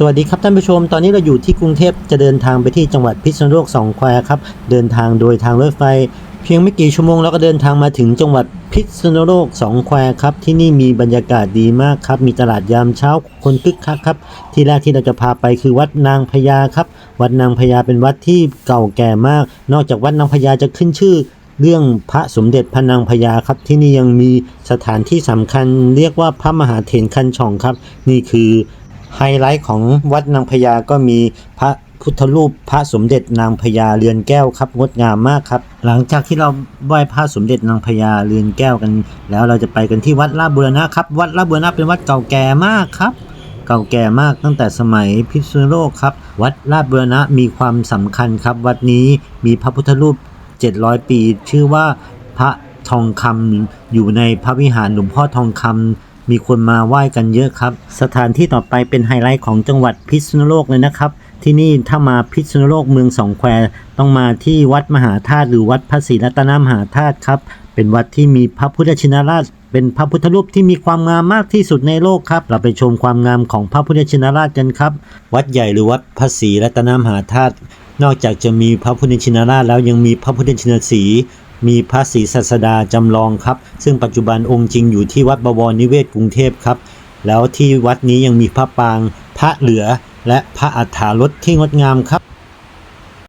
สวัสดีครับท่านผู้ชม ตอนนี้เราอยู่ที่กรุงเทพจะเดินทางไปที่จังหวัดพิษณุโลกสองแควครับเดินทางโดยทางรถไฟ เพียงไม่กี่ชั่วโมงเราก็เดินทางมาถึงจังหวัดพิษณุโลกสองแควครับที่นี่มีบรรยากาศดีมากครับมีตลาดยามเช้าคนคึกคักครับ ที่แรกที่เราจะพาไปคือวัดนางพญาครับ วัดนางพญาเป็นวัดที่เก่าแก่มาก นอกจากวัดนางพญาจะขึ้นชื่อเรื่องพระสมเด็จพระนางพญาครับที่นี่ยังมีสถานที่สำคัญ เรียกว่าพระมหาเถรคันช่องครับ นี่คือ ไฮไลท์ของวัดนางพญาก็มีพระพุทธรูปพระสมเด็จนางพญาเรือนแก้วครับงดงามมากครับ หลังจากที่เราไหว้พระสมเด็จนางพญาเรือนแก้วกัน แล้วเราจะไปกันที่วัดลาดบุรณะครับ วัดลาดบุรณะเป็นวัดเก่าแก่มากครับ เก่าแก่มากตั้งแต่สมัยพิษณุโลกครับ วัดราบุรณะมีความสำคัญครับ วัดนี้มีพระพุทธรูป 700 ปี ชื่อว่าพระทองคำอยู่ในพระวิหารหลวงพ่อทองคำ มีคนมาไหว้กันเยอะครับ สถานที่ต่อไปเป็นไฮไลท์ของจังหวัดพิษณุโลกเลยนะครับ ที่นี่ถ้ามาพิษณุโลกเมืองสองแควต้องมาที่วัดมหาธาตุหรือวัดพระศรีรัตนมหาธาตุครับ เป็นวัดที่มีพระพุทธชินราชเป็นพระพุทธรูปที่มีความงามมากที่สุดในโลกครับ เราไปชมความงามของพระพุทธชินราชกันครับ วัดใหญ่หรือวัดพระศรีรัตนมหาธาตุ นอกจากจะมีพระพุทธชินราชแล้วยังมีพระพุทธชินสี มีพระศรีสัสดาจำลองครับ ซึ่งปัจจุบันองค์จริงอยู่ที่วัดบวรนิเวศกรุงเทพครับ แล้วที่วัดนี้ยังมีพระปาง พระเหลือ และพระอัฏฐารถที่งดงามครับ